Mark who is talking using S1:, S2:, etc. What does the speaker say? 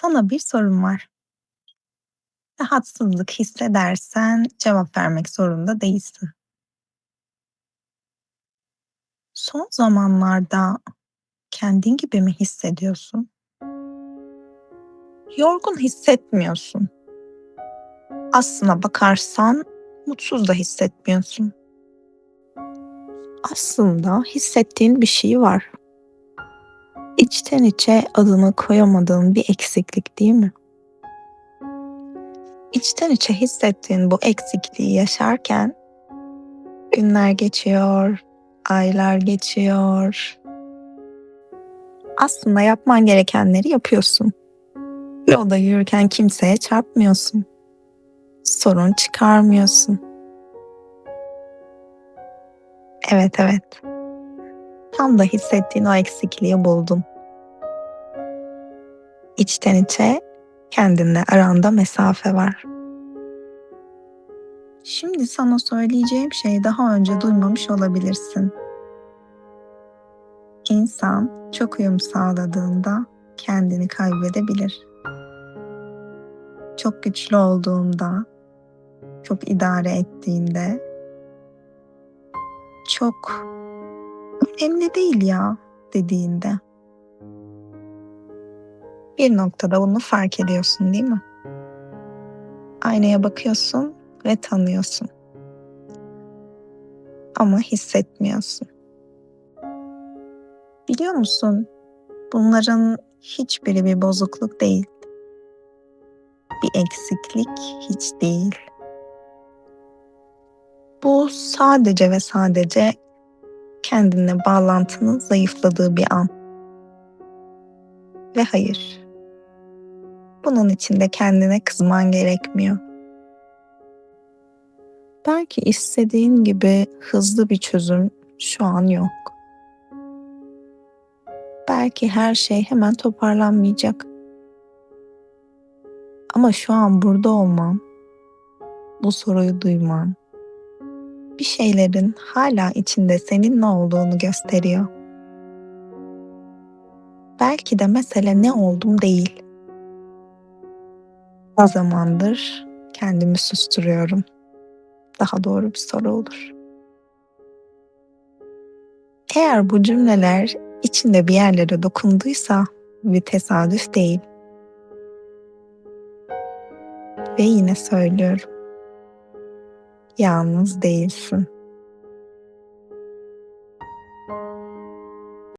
S1: Sana bir sorum var. Rahatsızlık hissedersen cevap vermek zorunda değilsin. Son zamanlarda kendin gibi mi hissediyorsun? Yorgun hissetmiyorsun. Aslına bakarsan mutsuz da hissetmiyorsun. Aslında hissettiğin bir şey var. İçten içe adını koyamadığın bir eksiklik değil mi? İçten içe hissettiğin bu eksikliği yaşarken günler geçiyor, aylar geçiyor. Aslında yapman gerekenleri yapıyorsun. Yolda yürürken kimseye çarpmıyorsun. Sorun çıkarmıyorsun. Evet evet. Tam da hissettiğin o eksikliği buldun. İçten içe kendinle aranda mesafe var. Şimdi sana söyleyeceğim şeyi daha önce duymamış olabilirsin. İnsan çok uyum sağladığında kendini kaybedebilir. Çok güçlü olduğunda, çok idare ettiğinde, çok önemli değil ya dediğinde bir noktada bunu fark ediyorsun değil mi? Aynaya bakıyorsun ve tanıyorsun. Ama hissetmiyorsun. Biliyor musun? Bunların hiçbiri bir bozukluk değil. Bir eksiklik hiç değil. Bu sadece ve sadece kendine bağlantının zayıfladığı bir an. Ve hayır. Bunun için de kendine kızman gerekmiyor. Belki istediğin gibi hızlı bir çözüm şu an yok. Belki her şey hemen toparlanmayacak. Ama şu an burada olmam, bu soruyu duymam, bir şeylerin hala içinde senin ne olduğunu gösteriyor. Belki de mesele ne oldum değil. O zamandır kendimi susturuyorum. Daha doğru bir soru olur. Eğer bu cümleler içinde bir yerlere dokunduysa bir tesadüf değil. Ve yine söylüyorum. Yalnız değilsin.